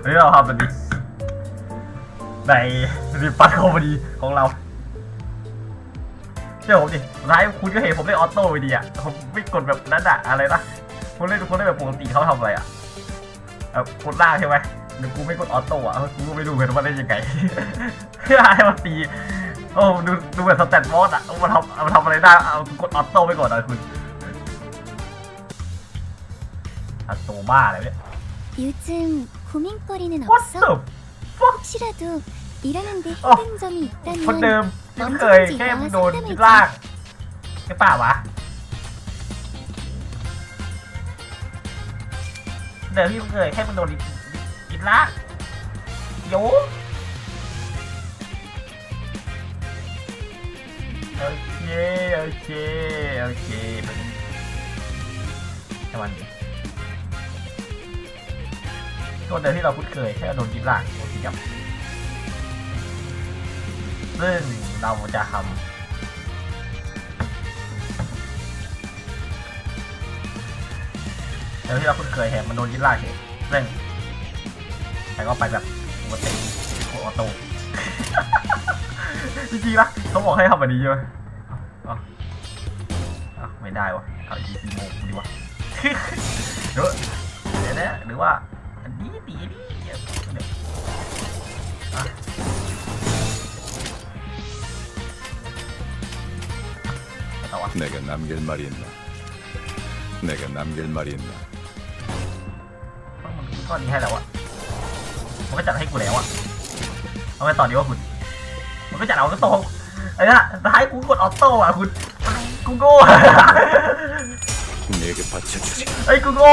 วันนี้เราทำมันดีในรีปัตคอมดีของเรา เชื่อผมดิสุดท้ายคุณก็เห็นผมเล่นออโต้ไปดีอะผมไม่กดแบบนั้นอะอะไรนะคุณเล่นคุณเล่นแบบปกติเขาทำอะไรอะเออกดล่างใช่ไหมหรือกูไม่กดออโต้อะกูก็ไม่รู้เหมือนกันว่าเล่นยังไงเพื่อให้มันตีโอ้ดูดูแบบสแตทบอสอะเอามาทำเอามาทำอะไรได้เอากดออโต้ไปก่อนนะคุณอัตโตบ้าอะไรเนี่ย 요즘 고민거리는 ว What 없어? the fuck 혹시라도 일하는데 어, 힘든 점이 คนเดิ 있다면 มที่เคยแค่มึงโดนยึดลากใช่ป่าวะเดิมที่มึงเคยแค่มึงโดนยึดลากโยโอเคโอเคโอเคมันแค่วันนี้ ตัวเดิมที่เราคุ้นเคยแค่โดนยึดลากโอเคครับซึ่งเราจะทำแล้วที่เราคุ้นเคยเห็นมันโดนยึดลากเฉยซึ่งแต่ก็ไปแบบปกติออโต้จริงๆนะเขาบอกให้ทำแบบนี้ใช่ไหมเอ้าเอ้าไม่ได้วะเอาอีซีโมงดีวะเดี๋ยวเดี๋ยวนะหรือว่า 내가 남길 말이 있나? 내가 남길 말이 있나? มันก็ดีให้แล้วอะมันก็จัดให้กูแล้วอะเอาไปต่อดีว่าคุณ มันก็จัดเอาก็โตไอ้น่ะท้ายกูกดออโต้อะคุณ กูโง่ 내게 바쳐주지. ไอ้ยกูโง่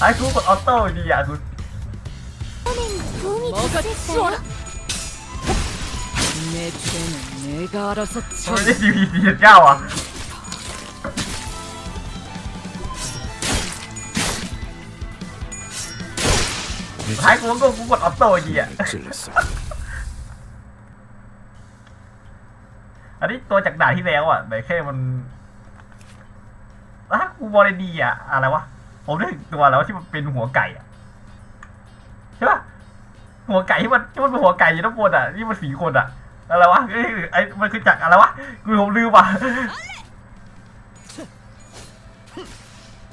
ท้ายกูกดออโต้ดีอะคุณ 이번엔 도움이 뭐가 됐을까요? 치워라! めての目が争っちゃう。それでビビビビゃわ。ท้ายกูก็กูกดออโต้ยีอะอันนี้ตัวจากด่าที่แล้วอะแต่แค่มันอะกูบอลดีอะ อะไรวะ ผมได้ตัวแล้วที่มันเป็นหัวไก่อะใช่ปะหัวไก่ที่มันที่มันเป็นหัวไก่ยี่ด้านบนอะ นี่มันสีคนอะ อะไรวะไอ้ยไอ้มันคือจากอะไรวะ กูผมลืมว่ะ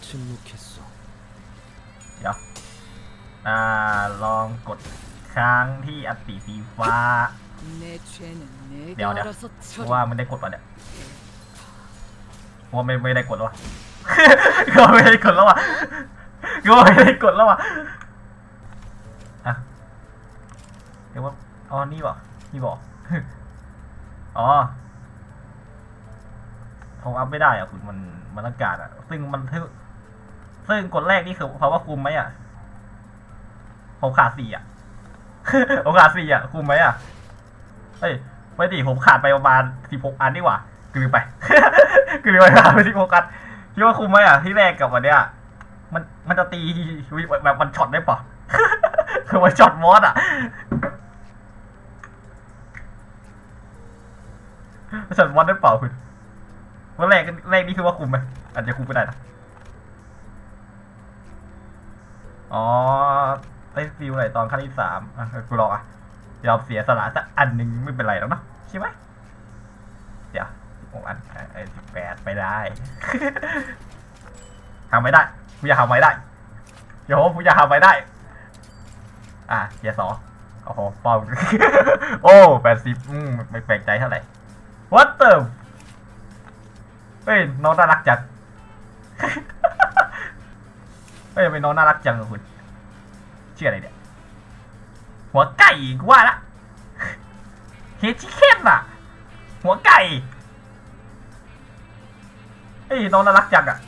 침묵했어. เดี๋ยว อ่า ลองกดค้างที่อัตติสีฟ้า 내 죄는 내가 야, 야. 알아서 เพราะ 처리 ว่ามันได้กดป่ะเนี่ยเพราะว่าไม่ไม่ได้กดแล้ววะ ก็ไม่ได้กดแล้ววะก็ไม่ได้กดแล้ววะอะเดี๋ยวว่าอ๋อนี่บอกนี่บอก อ๋อผมอัพไม่ได้อะคุณมันมันอากาศอะ ซึ่งมันทึซึ่งกดแรกนี่คือเพราะว่าคุมไหมอะผมขาดสี่อะผมขาดสี่อะคุมไหมอะเฮ้ยไม่ดิผมขาดไปประมาณสิบหกอันนี่หว่ากลืนไปกลืนไปขาดไปสิบหกอันคิดว่าคุมไหมอะที่แรกกับวันเนี้ยมันมันจะตีแบบมันช็อตได้ปะคือมันช็อตมอสอะ มันช็อตมอสได้เปล่าคุณวันแรกแรกนี่คือว่าคุมไหมอาจจะคุมไม่ได้นะอ๋อได้ฟิลไหนตอนขั้นที่สามอะกูลออะยอมเสียสละสักอันหนึ่งไม่เป็นไรแล้วเนาะใช่ไหมเดี๋ยวหกอันไอ้สิบแปดไปได้ทำไม่ได้กูอยากทำไม่ได้เดี๋ยวกูอยากทำไม่ได้ อะเกียร์สองโอ้โหป้อมโอ้แปดสิบอืมไม่แปลกใจเท่าไหร่ what the เฮ้ยน้องน่ารักจัง เฮ้ยทำไมน้องน่ารักจังอะคุณเชื่ออะไรเนี่ย หัวไก่กูว่าละเฮชิเคนอะหัวไก่เฮ้ยน้องน่ารักจังอะ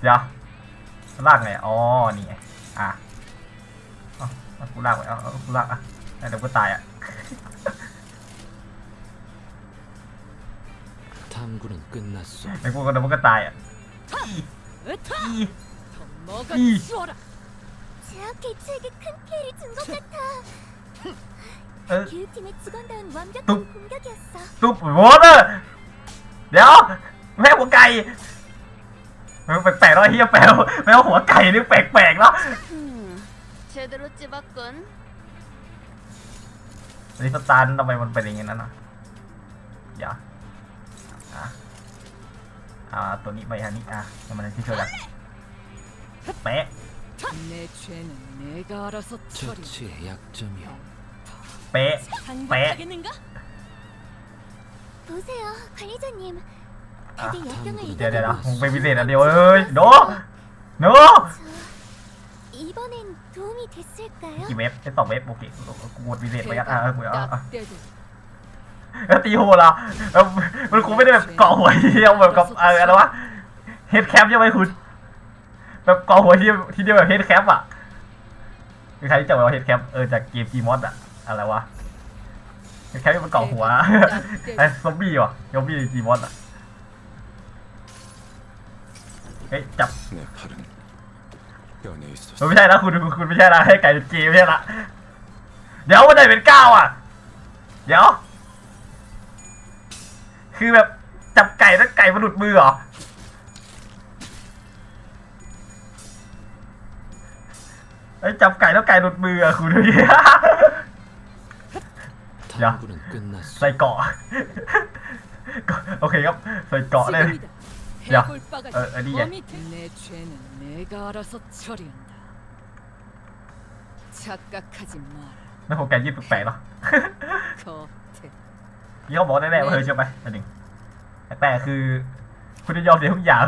เดี๋ยวลากไงอ๋อนี่ไงอะเอาเอากูลากไปอาเอากูลากอะเดี๋ยวกูตายอะ 탐구는 끝났어. เดี๋ยวกูก็เดี๋ยวมึงก็ตายอ่ะอี 으타! อี 더 먹어 이. 치워라! 제가 개츠에게 큰 피해를 준 것 같아. เออ 교육팀의 직원다운 완벽한 또. 공격이었어. ตุ๊บวอเตอร์เดี๋ยวแม่หัวไก่ มันแปลกๆแล้วไอ้เฮียแปลวแปลวหัวไก่นี่แปลกๆแล้ว 흠, 제대로 찝었군. อันนี้สตาร์ททำไมมันเป็นอย่างงี้นั้นอ่ะเดี๋ยวอ่ะ อ่าตัวนี้ไปอันนี้อ่ะให้มันที่ช่วยกันเป๊ะ 내 죄는 내가 알아서 처리. 처치의 약점이요. เป๊ะ 반복하겠는가? 보세요, 관리자님. 다들 아, 역경을 เดี๋ยวเดี๋ยว 이겨내고 นะมึงเป็นพิเศษอันเดียวเอ้ยโนโน 저 이번엔 도움이 됐을까요? กี่เว็บเป็นสองเว็บโอเคกูกดพิเศษไปกันอ่ะกูอ่ะอ่ะ 딱 때도 แล้วตีโหล่ะมันคงไม่ได้แบบเกาะหัวทีเดียวแบบกับอะไรวะเฮดแคปใช่ไหมคุณ แบบเกาะหัวทีทีเดียวแบบเฮดแคปอะมีใครที่จะเอาเฮดแคปเออจากเกมจีมอสอะอะไรวะเฮดแคปมันเกาะหัวไอ้ซอมบี้วะซอมบี้จีมอสอะเฮ้ยจับมันไม่ใช่นะคุณคุณไม่ใช่นะให้ไก่เจีไม่ใช่ละเดี๋ยวมันได้เป็นเก้าอะ เดี๋ยว คือแบบจับไก่แล้วไก่มันหลุดมือเหรอไอ้ยจับไก่แล้วไก่หลุดมืออ่ะคุณดูดิ 야. 탐구는 끝났어. ใส่เกาะ ก็โอเคครับ ใส่เกาะเลย 지금이다. 야, 해볼 바가 어, 어디야? 내 죄는 내가 알아서 처리한다. 착각하지 마라. นั่นโปรแกรมยืดแปลกๆเนาะ 겉에 ที่เขาบอกแน่ๆว่าเธอใช่ไหมอันหนึ่งแต่คือ คุณจะยอมเสียทุกอย่าง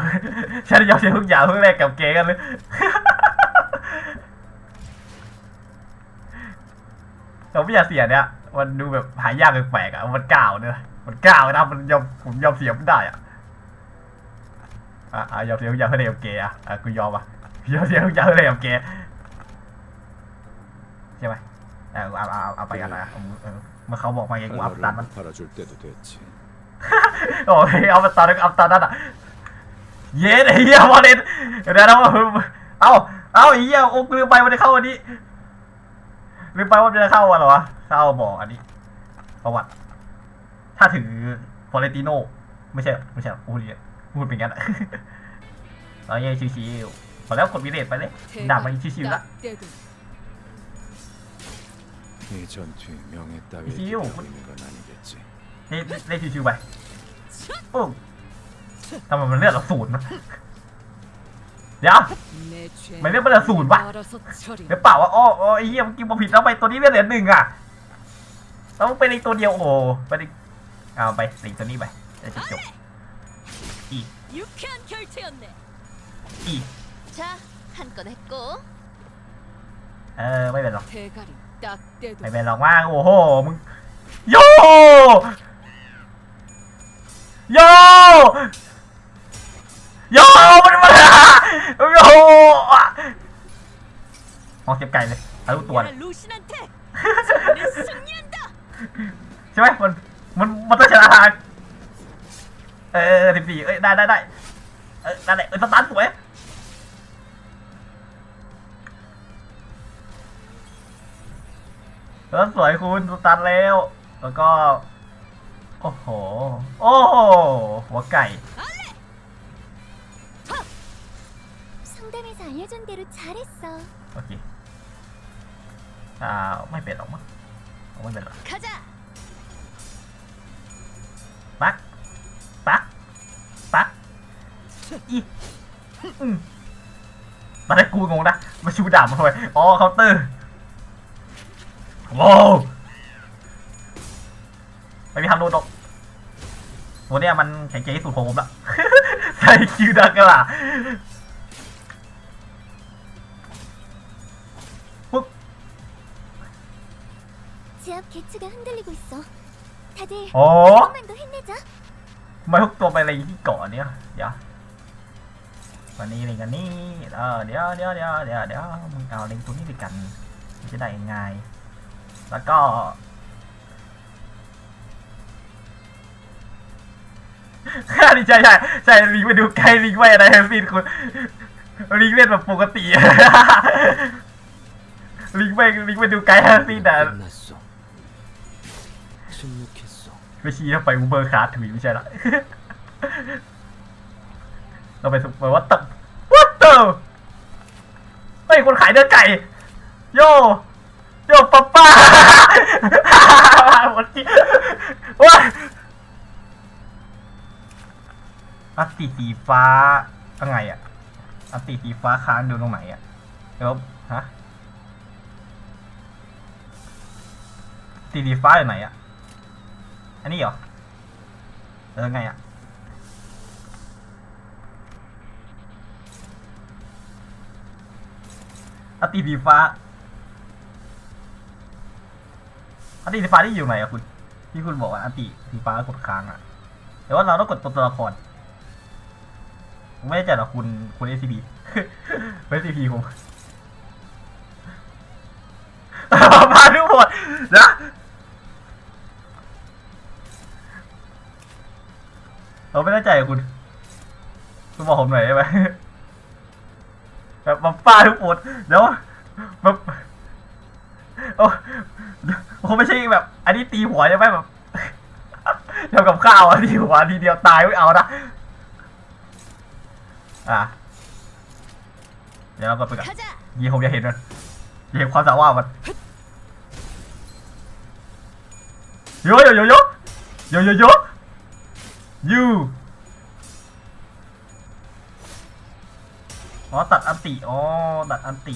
ฉันจะยอมเสียทุกอย่างเพื่อแลกกับเกย์กันเลยเราไม่อยากเสียเนี่ยมันดูแบบหายากแปลกๆอะมันกล่าวเนอะมันกล่าวนะมันยอมผมยอมเสียไม่ได้อะอะอะยอมเสียทุกอย่างเพื่อแลกกับเกย์อะอะกูยอมอะยอมเสียทุกอย่างเพื่อแลกกับเกย์ใช่ไหมเอาเอาเอาเอาไปกันนะเอาเออเมื่อเขาบอกมาไงกูอัพตันมัน 팔아를 팔아줄 때도 됐지. โอ้ยเอามาตอนนั้นเอาตอนนั้นอ่ะ เย้ไอ้เหี้ยบอลเลนเดี๋ยวนะว่าเอาเอาไอ้เหี้ยโอ้ลืมไปมันจะเข้าอันนี้ลืมไปว่ามันจะเข้าวันเหรอวะเข้าบอกอันนี้ ประวัติ ถ้าถือฟอเรติโนไม่ใช่ ไม่ใช่พูดเลยพูดเป็นงั้นอ่ะ เอาเงี้ยชิวๆพอแล้วกดวิเลตไปเลยดาบมันชิวๆละ 딱 때도 이 전투에 명예 따위 이시요. 기대하는 건 아니겠지. เล่นเล่นชิวๆไปปุ๊บทำไมมันเลือดเราศูนย์วะเดี๋ยว 내 죄는 mày biết bây giờ sủn 내가 vậy? 알아서 처리. หรือเปล่าว่าอ๋ออ๋อไอ้เหี้ยเมื่อกี้ผมผิดแล้วไปตัวนี้ไม่เหลือหนึ่งอ่ะต้องเป็นอีกตัวเดียวโอ้โหไปอีกเอาไปสีตัวนี้ไปจะจบจบ 유쾌한 결투였네. อีก 자, 한 건 했고. เออไม่เป็นหรอก 대가리 딱 때도 ไม่เป็นหรอกว่าโอ้โหมึงโยโยโยมันมาโยมองเจ็บไก่เลยทะลุตัวเลยใช่ไหมมันมันมันต้องชนะทางเออสิบสี่เอ้ยได้ได้ได้เออได้เลยเออสตาร์ทสวย เออสวยคุณสตาร์ทแล้ว แล้วก็ โอ้โห โอ้โห หัวไก่ 상담에서 알려준 대로 잘했어. โอเค อ่า ไม่เป็นหรอกมั้งไม่เป็นหรอก 가자. ปัก ปัก ปัก อีอืมตอนแรกกูงงนะ มาชูดาบมาทำไมอ๋อเคาน์เตอร์ ว้าวไม่มีทางโดนตกตัวเนี้ยมันแข็งแกร่งที่สุดของผมละใส่คิวดักกะล่ะปุ๊บโอ้ไม่ฮุกตัวไปอะไรที่เกาะเนี้ยเดี๋ยววันนี้เลยกันนี่เออเดี๋ยวเดี๋ยวเดี๋ยวเดี๋ยวเดี๋ยวมึงเอาเล็งตัวนี้ไปกันจะได้ยังไง แล้วก็ค่าดีใจใช่ใช่ลิงไปดูไกลลิงไปอะไรสิ้นคุณลิงเล่นแบบปกติ ลิงไปลิงไปดูไกด์สิแต่ไม่ชี้เราไปอูเบอร์คาร์ถุยไม่ใช่หรอเราไปสุดว่าตับวัตตอร์ไอ้คนขายเนื้อไก่ โย โยป้าป้าหมดที่ว้าอัตติสีฟ้ายังไงอะอัตติสีฟ้าค้างดูตรงไหนอะเดี๋ยวฮะตีสีฟ้าอยู่ไหนอะ อันนี้เหรอเออไงอะอัตติสีฟ้า อันติสีฟ้าที่อยู่ไหนอะคุณ ที่คุณบอกว่าอันติสีฟ้ากดค้างอะแต่ว่าเราต้องกดตัวตัวละครผมไม่แน่หรอกคุณคุณ SCP ไม่ SCP ผมมาทุกคนนะเราไม่แน่ใจคุณ คุณบอกผมหน่อยได้ไหมแบบมาป้าทุกคนเดี๋ยวแบบโอ้ คงไม่ใช่แบบ อันนี้ตีหัวใช่ไหมแบบเท่ากับข้าวอะตีหัวทีเดียวตายไม่เอานะอะเดี๋ยวเราก็ไปกัน가자ยีผมจะเห็นมันจะเห็นความสามารถมันโยโยโยโยโยโยโยยูอ๋อตัดอันติอ๋อตัดอันติ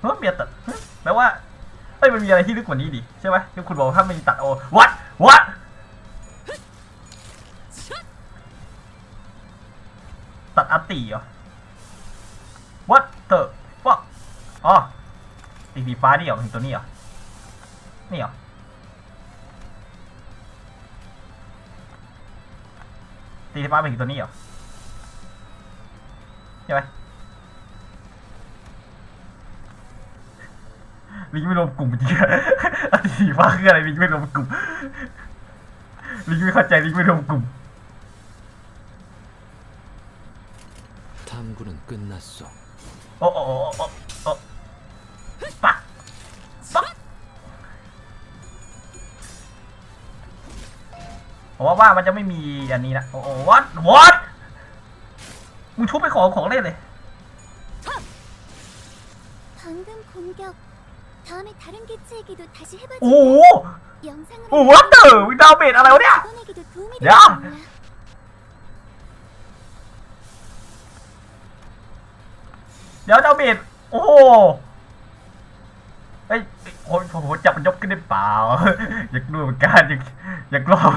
เฮ้ยเมียตัดเฮ้ยแปลว่าเฮ้ยมันมีอะไรที่ลึกกว่านี้ดิใช่ไหมที่คุณบอกว่าถ้าม่มีตัดโอวัดวัดตัดอันติเหรอ What the fuck อ๋อตีสีฟ้านี่เหรอถึงตัวนี้เหรอ นี่เหรอ ตีสีฟ้าเป็นถึงตัวนี้เหรอ ใช่ไหม ลิงก์ไม่รวมกลุ่มจริงอะอันตีสีฟ้าคืออะไรลิงก์ไม่รวมกลุ่มลิงก์ไม่เข้าใจลิงก์ไม่รวมกลุ่ม 탐구는 끝났어. โอ้โอ้โอ้โอ้โอ้ปักปักผมว่าว่ามันจะไม่มีอันนี้นะโอ้โอ้ what what มึงทุบไปของของเล่นเลย 방금 공격 다음에 다른 개체에게도 다시 해봐줘 โอ้โห 영상으로 โอ้ what the มึงดาวเมจอะไรวะเนี่ย 이번에게도 도움이 야! 될지 몰라 เดี๋ยวดาวเมจโอ้โหเฮ้ยโอ้ยผมผมจับมันยกขึ้นได้เปล่า อยากดูเหมือนกันอยากอยากลอง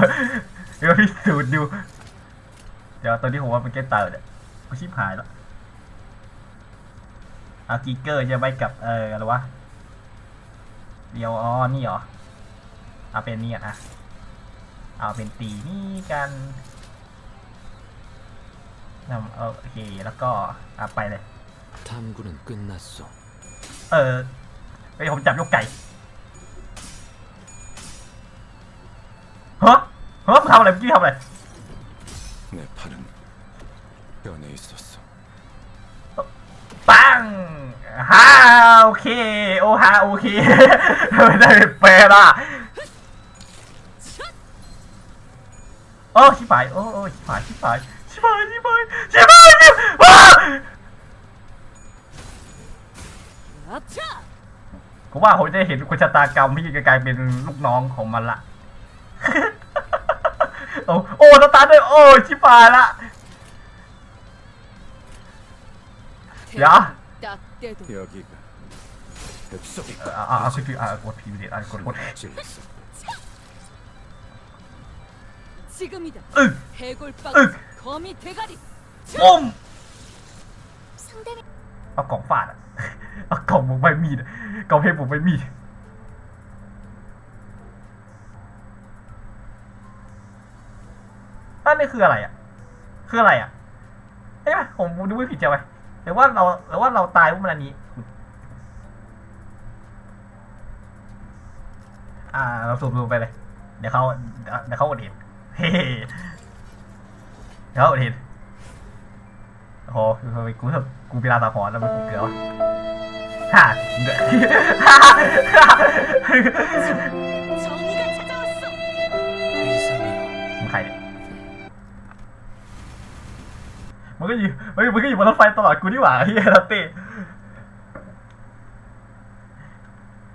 อยากพิสูจน์ดู เดี๋ยวตอนนี้ผมว่ามันแก้ตายเนี่ยกูชิบหายแล้วอากิเกอร์ใช่ไหมกับเอออะไรวะ เดียวอ๋อนี่เหรอ เอาเป็นนี่อะ เอาเป็นตีนี่กันนำโอเค แล้วก็เอาไปเลยทำกุนกึนนัสโซเออไปผมจับลูกไก่ฮะฮะทำอะไรเมื่อกี้ทำอะไรเนพันเดี๋ยวนี้สุดปัง ฮ่าโอเค โอฮาโอเคไม่ได้เปรล่ะโอ้ชิบายโอ้โอ้ชิบายชิบายชิบายชิบายชิบหายชิบหายผมว่าผมจะเห็นคุณชะตากรรมพี่กลายเป็นลูกน้องของมันละโอ้ตาตาด้วยโอ้ชิบายละเดี๋ยว 때도 여기가 흡속이 อ่าอ่าคือคืออ่ากดพีเดตอ่ากดกด 찔렸어. 지금이다. 으! 해골빵 으! 거미 대가리. ปุ้ม 상대는 เอากล่องฟาดอะ เอากล่องบุกใบมีดอะกล่องเพชรบุกใบมีดนั่นนี่คืออะไรอ่ะ คืออะไรอ่ะใช่ไหมผมดูไม่ผิดใช่ไหม หรือว่าเราหรือว่าเราตายพราะมันอันนี้ อ่า เราสูบดูไปเลย เดี๋ยวเขาเดี๋ยวเขาอดเห็นเฮ้เดี๋ยวเขาอดเห็นโอ้โหทำไมกูแบบกูเป็นราตาพรแล้วมันกูเกลือวะฮ่าเดือด มันก็อยู่เฮ้ยมันก็อยู่บนรถไฟตลอดกูนี่หว่าเฮียนัตเต้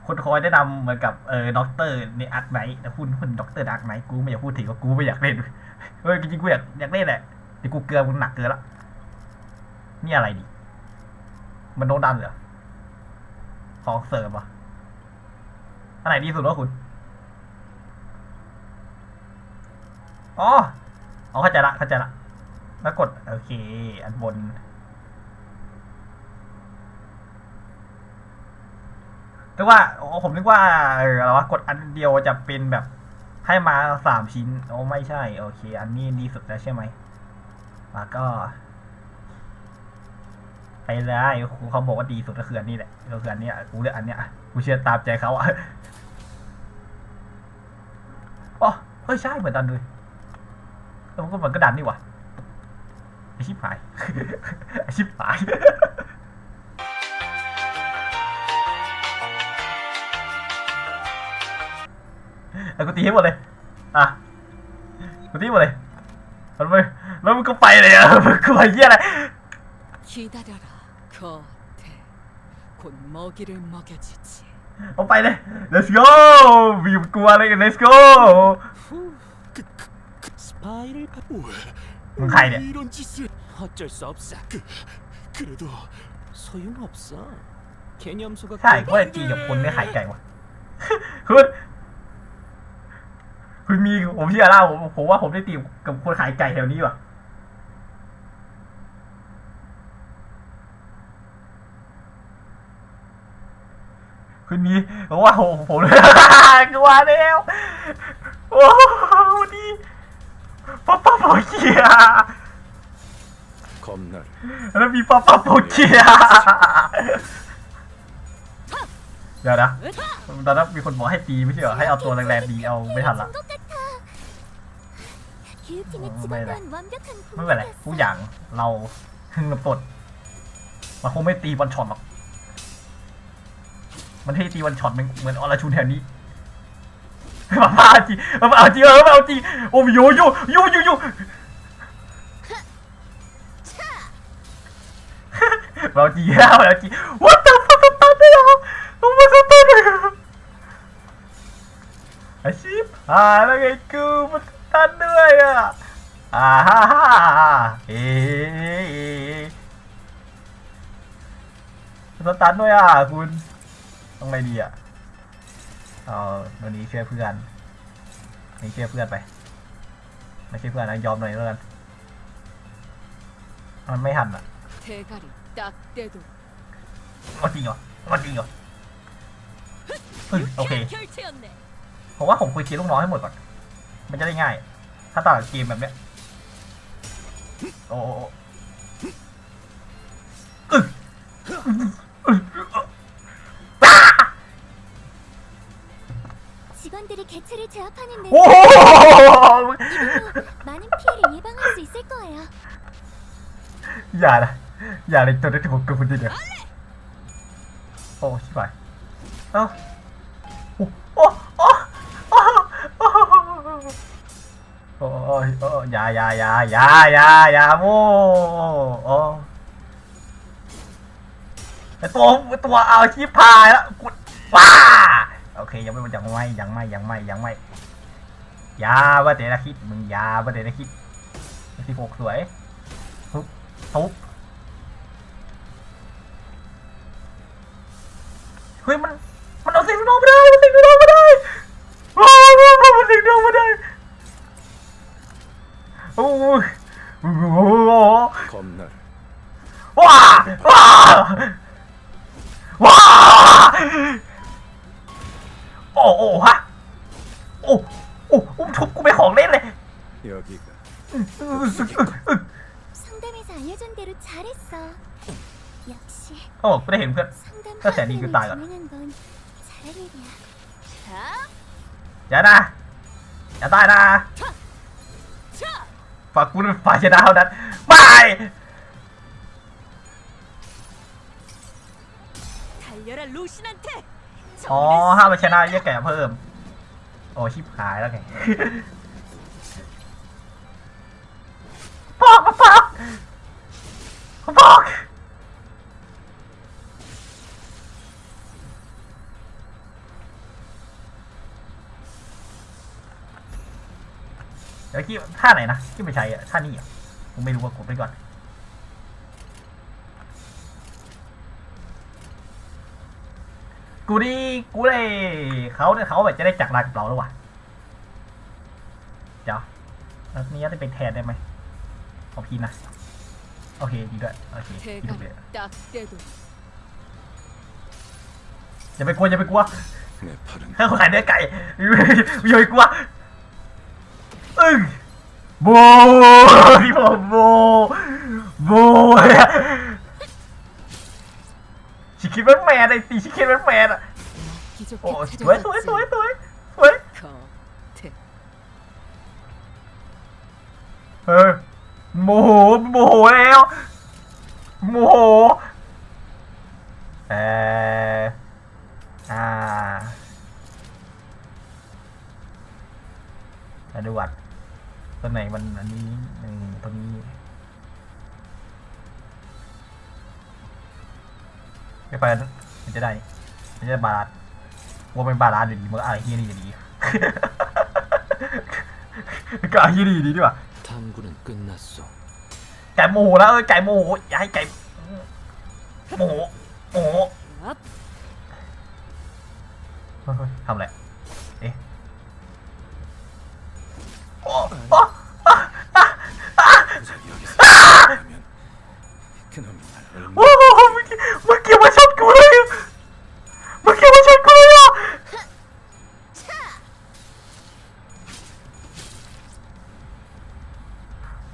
คนคอยแนะนำเหมือนกับเออด็อกเตอร์ในอาร์คไนท์แต่พูดพูดด็อกเตอร์อาร์คไนท์กูไม่อยากพูดถึงว่ากูไม่อยากเล่นเฮ้ยจริงๆกูอยากอยากเล่นแหละแต่กูเกลือมันหนักเกินละนี่อะไรดิมันโดนดันเหรอของเสริมอะอันไหนดีสุดวะคุณอ๋ออ๋อเข้าใจละเข้าใจละ แล้วกดโอเค อันบน นึกว่าโอ๋อผมนึกว่าเอออะไรวะกดอันเดียวจะเป็นแบบให้มาสามชิ้น โอ้ไม่ใช่ โอเค อันนี้ดีสุดแล้วใช่ไหมแล้วก็ ไปเลยครูเขาบอกว่าดีสุดก็คืออันนี้แหละก็คืออันนี้กูเลือกอันเนี้ยกูเชื่อตามใจเขาอะอ๋อเฮ้ยใช่เหมือนดันเลยแล้วมันก็เหมือนกระดานนี่หว่ะ อาชีพหายอาชีพหายแล้วกูตีให้หมดเลย อะ กูตีหมดเลยแล้วมึงแล้วมึงก็ไปเลยอะก็ไปเยี่ยอะไรเอาไปเลย let's go วิวกลัวเลย let's go สไปร์ 스파이를 바... 왜? 응, 가야 돼. 왜 이런 짓을 어쩔 수 없어 그, 그래도 소용없어 개념수가 ใช่ก็จีกับคนไม่ขายไก่ว่ะ คุณคุณมีผมเชื่อแล้วผมผมว่าผมได้ตีกับคนขายไก่แถวนี้ว่ะ คุณมีผมว่าผมผม กลัวแล้วโอ้ดี ป๊อปป๊อปโปเกีย 겁나를 แล้วมีป๊อปป๊อปโปเกียเดี๋ยวนะ 으타 ตอนนั้นมีคนบอกให้ตีไม่ใช่เหรอให้เอาตัวแรงๆดีเอาไม่ทันละ 것 같아. 교육팀에 어, 찍었던 매일. 완벽한 ไม่เป็นไรทุกอย่างเราฮึ่งกระปดมันคงไม่ตีวันช็อตหรอก มันให้ตีวันช็อตเหมือนเหมือนอรชุนแถวนี้ มาบ้าจริงมาเอาจริงเออมาเอาจริงโอ้ยโยโยโยโยโยมาเอาจริงแล้วมาเอาจริง what the fuck สตาร์ทได้เหรอโอ้มาสตาร์ทได้เหรออชีพหายแล้วไงกูมันสตาร์ทด้วยอะอ่าฮ่าฮ่าเอ๊สตันด้วยอะคุณต้องไงดีอะ เอาวันนี้เชื่อเพื่อนนี่เชื่อเพื่อนไป ไม่ใช่เพื่อนนะยอมหน่อยแล้วกัน มันไม่หันอะมันจริงเหรอมันจริงเหรอโอเคผมว่าผมคุยคีลูกน้องให้หมดก่อน มันจะได้ง่าย ถ้าตัดเกมแบบเนี้ย โอ้ 사람들이 개체를 제압하는 데 많은 피해를 예방할 수 있을 거예요. 야라 야라 도대체 못그 분이냐 어 씨발. 어어어어어야야야야야야뭐어또또아 어, 어, 씨발. เคยังไม่มันยังไม่ยังไม่ยังไม่ยังไม่ยาว่าแต่ละคิดมึงยาว่าแต่ละคิดสิบหกสวยทุบทุบเฮ้ยมันมันเอาสิ่งน้องมาได้สิ่งที่น้องมาได้ว้าวมันสิ่งนองมาได้โอ้ยโอ้โหว้าว้าว้า อ้โอ้ฮะโอ้โอ้อุ้มทุบกูไปของเล่นเลย 여기가 상담에서 알려준 대로 잘했어. 역시 โอ้กูได้เห็นเพื่อน 상담 그 쟤니 그 프로그램을 딸이야. 진행한 건 잘할 일이야. 자 อย่านะอย่าได้นะ 자 ฝากกูเป็นฝ่ายชนะเท่านั้นไม่ 달려라 루신한테 อ๋อห้ามไปชนะเรียกแก่เพิ่ม โอ้ชิบหายแล้วไงปอกปอก fuck เดี๋ยวกี้ท่าไหนนะที่ไม่ใช้อะท่านี้อะผมไม่รู้ว่ากดไปก่อน กูดีกูเลยเขาเนี่ยเขาแบบจะได้จากลากับเราแล้ววะเดี๋แล้วนี้จะไปแทนได้ไหมเอาพีนะโอเคดีด้วยโอเคดีด้วยอย่าไปกลัวอย่าไปกลัวให้ขายเนื้ไก่อย่าไปกลัวอึ้งโบพี่ผมโบโบ คิดแมนแมนไอ้ตีชิคเก้นแมนแมนอะโอ้สวยสวยสวยสวยสวยเฮ้ยโมโหโมโหแล้วโมโหเอออาอนุวัดตัวไหนมันอันนี้ ไม่ค่มันจะได้ มันจะบาลานว่ามันบาลานอยู่ดีมันก็อะไรเฮียนี่อยู่ดีก็อะรเฮียนี่ดีดีกว่าทกไก่โมโหแล้วเไก่โมโหอย่าให้ไก่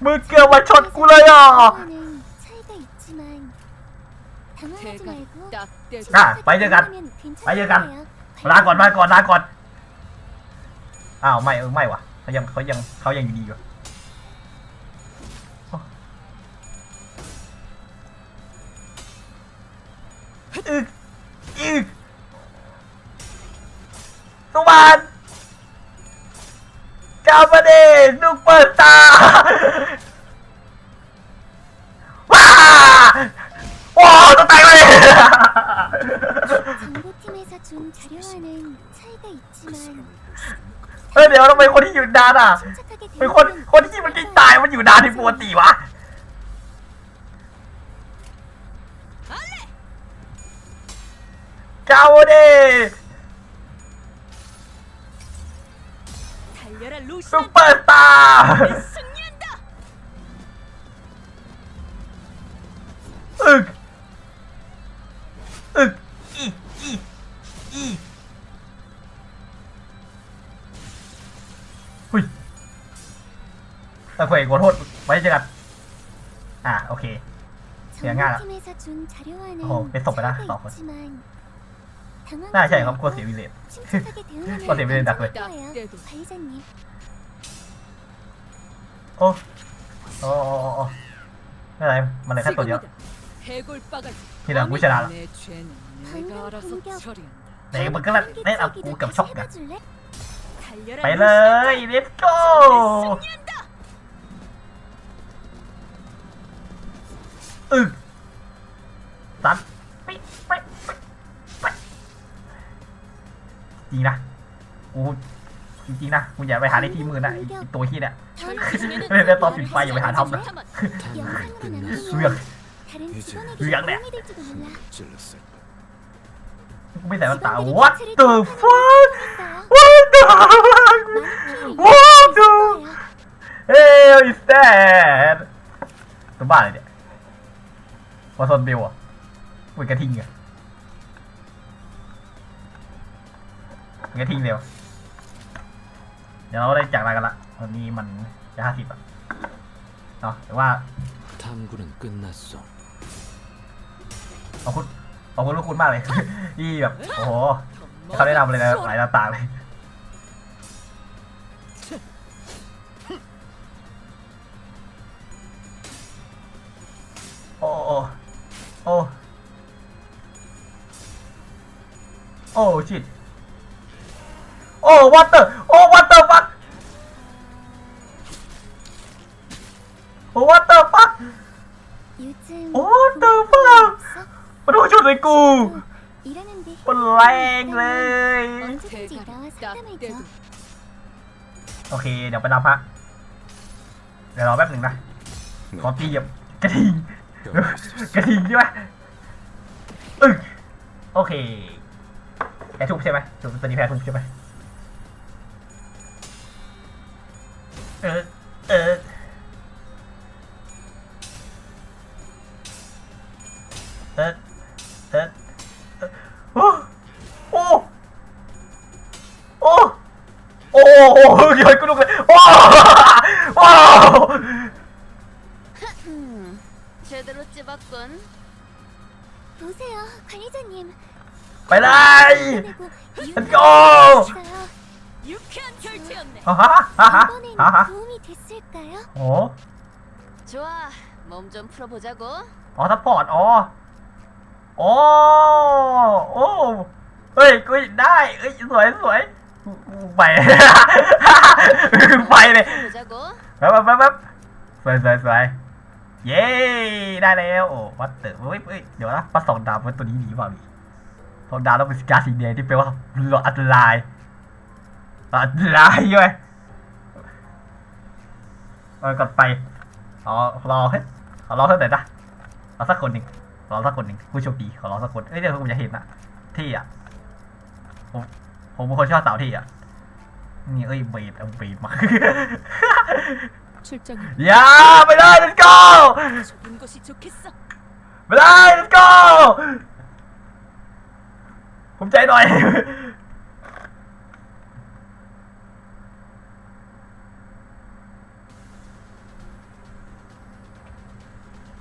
มึงเกี่ยวมาชนกูเลยอ่ะ 는 차이가 있지만 당황하지 대가리 말고 딱 떼도 아, 빨리 가. 하면 빨리 괜찮을 가. 거예요. ลาก่อนมาก่อนลาก่อน อ้าวไม่เออไม่วะเขายังเขายังเขายังอยู่ดีอยู่ แล้วทำไมคนที่อยู่ดานอะเป็นคนคนที่มันกินตายมันอยู่ดานที่ปกติวะเจ้าเด้ซุปเปอร์ตาร์อึกอึกอีอีอี โอเคขอโทษไว้เจอกัน อ่ะโอเค 양아. 정보팀에서 준 자료와는 어, 뺐어, 차이가 뺐어. 있지만 น่าใช่ 당황하지 ครับกลัว 말고 เสียวิเลต 침착하게 대응하면 어, 네, 왜 나- 괜찮을 나- 거예요. 떼도. 관리자님 โอ้โอ้โอ้โอ้ไม่เป็นไรมันเหลือแค่ตัวเดียว 지금이다 해골 바가지 그냥 무시하라. 내 죄는 방금 내가 알아서 공격. 처리한다 ไหนมันก็เล่นเอากูกับช็อกอะ 해봐줄래? 달려라 ไปเลย let's go อึกตัดปิ๊ปิ๊ปิ๊จริงนะกูจริงๆนะกูอย่าไปหาในที่มืดนะไอตัวขี้เนี่ยไม่ได้ตอนปิดไฟอย่าไปหาทำนะเรื่องเรื่องเนี่ยกูไม่ใส่แว่นตา What the fuck What the fuck What the hey is that ตัวบ้าเลยเนี่ย วอซอนเบลอะปุยกระทิงอะกระทิงเร็ว เดี๋ยวเราได้จากลากันละวันนี้มันจะห้าสิบอะเนาะแต่ว่า 탐구는 끝났어. ขอบคุณขอบคุณลูกคุณมากเลย ที่แบบ โอ้โห 더 เขาได้นำเลยนะ 먹어 หลายหน้าต่างเลย โอ้ชิตโอ้วัตเตอร์โอ้วัตเตอร์ฟักโอ้วัตเตอร์ฟักโอ้วัตเตอร์ฟักมัโดนชนใส่กูเป็นแรงเลยโอเค เดี๋ยวไปรับพระเดี๋ยวรอแป๊บหนึ่งนะขอตีแบบกระทิงกระทิงใช่ไหมอึ้งโอเค แพ้ทุบใช่ไหมจุดตอนนี้แพ้ทุบใช่ไหมเออ เออ เออ เออเออโอ้โอ้โอ้โอ้โหเดี๋ยวกูลุกเลยว้าวว้าว 음, 제대로 찝었군. 보세요, 관리자님. ไปเลย 그리고 Let's go! 있어요. 유쾌한 결투였네. ฮ่าฮ่าฮ่าฮ่า 이번엔 ฮ่าฮ่า 도움이 됐을까요? โอ้ 좋아, 몸 좀 풀어보자고. อ๋อซัพพอร์ต อ๋ออ๋อโอ้ เฮ้ยกูได้ เอ้ย สวยสวยไป ไปเลย 풀어보자고. แป๊บแป๊บแป๊บสวยสวยสวยเย้ ได้แล้ว โอ้วัดเตอร์เฮ้ยเฮ้ย เดี๋ยวนะปัสสองดาวมันตัวนี้ดีกว่าพี่ โซดาวต้องเป็นสกาสีแดงที่แปลว่าหลอดอันตรายอันตรายด้วยเออกลับไปรอรอเฮ้รอเท่าไหร่นะรอสักคนหนึ่งรอสักคนหนึ่งผู้โชคดีขอรอสักคนเอ้ยเดี๋ยวผมจะเห็นอะที่อะผมผมเป็นคนชอบเสาที่อะนี่เอ้ยเบรดเอาเบรดมาอย่าไม่ได้ let's go ไม่ได้ let's go ผมใจหน่อย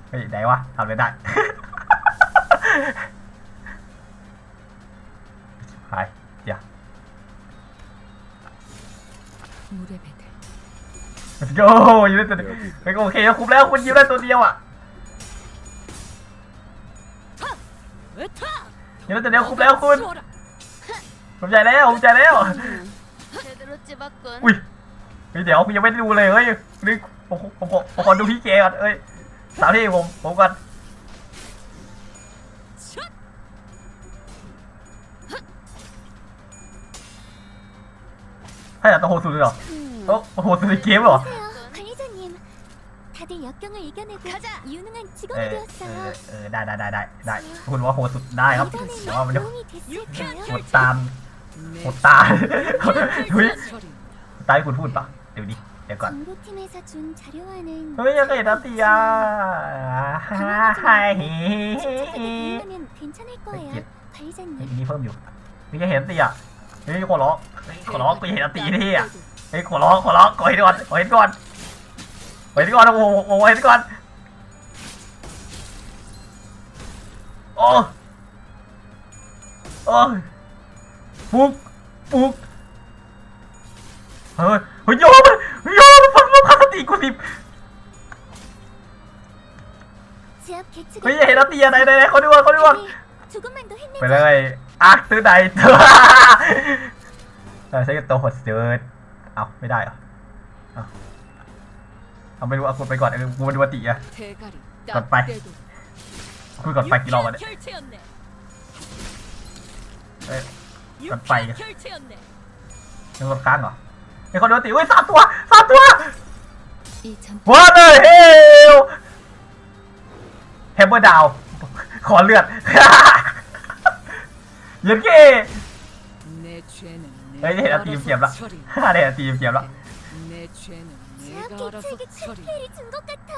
เฮ้ยไหนวะทำไม่ได้ หายเดี๋ยว 물의 배들. let's go อยู่ได้ตัวเดียวเฮ้ยโอเคแล้วคุ้มแล้วคุณยิวได้ตัวเดียวอ่ะ 으타! ยังยวจะเร็วคุบแล้วคุณผมใจแล้วผมใจแล้วอุ้ยเดี๋ยวยังไม่ดูเลยเฮ้ยนี่ผมผมขอดูพี่เกก่อนเอ้ยสาวที่ผมผมก่อนให้แต่ตัวโหดสุดเลยเหรอโอ้โหสุดในเกมเหรอ 다들 역경을 이겨내고 가자! 유능한 เอ 직원이 อเออ 되었어요. เออได้ได้ได้ได้ได้คุณว่าโหดสุดได้ครับแต่ว่ามัน 이번엔 จะ 도움이 됐을까요? โหดตาม 내 โหดตาม เฮ้ย 소리. ตายคุณพูดปะเดี๋ยวดิเดี๋ยวก่อน 정보팀에서 준 자료와는 เฮ้ยยังไงนะตีอ่ะไฮ 침착하게 대응하면 괜찮을 거예요, เฮ้ย 관리자님. มีเพิ่มอยู่นี่จะเห็นตีอ่ะเฮ้ยขอร้องเฮ้ยขอร้องกูเห็นตีที่อ่ะ เฮ้ยขอร้องขอร้องขอเห็นก่อนขอเห็นก่อน ไปที่ก่อนนะโหโอ้ยที่ก่อนโอ้โอ้ปุ๊กปุ๊กเฮ้ยเฮ้ยโยมโยมฟังมุกคาสติกูสิเฮ้ยเห็นแล้ตีอะไรไหนๆเขาดูว่าเขาดูว่าไปเลยอ่กตื้อใดตื้อเราใช้ตัตหดเจอเอาไม่ได้เหรอ ทำไม่รู้เอาคนไปก่อนเออกูมาดูอติอะก่อนไปคุยก่อนไปกี่รอบวะเนี่ยก่อนไปยังรถค้างเหรอไอ้คนดูอติเว้ยสามตัวสามตัววัาเลยเฮลแฮมเบอร์ดาว ขอเลือดเย็นเก้เฮ้ยเห็นอาตีมเสียบละเห็นอาตีมเสียบละ 이렇게 제게 큰 피해를 준 것 같아.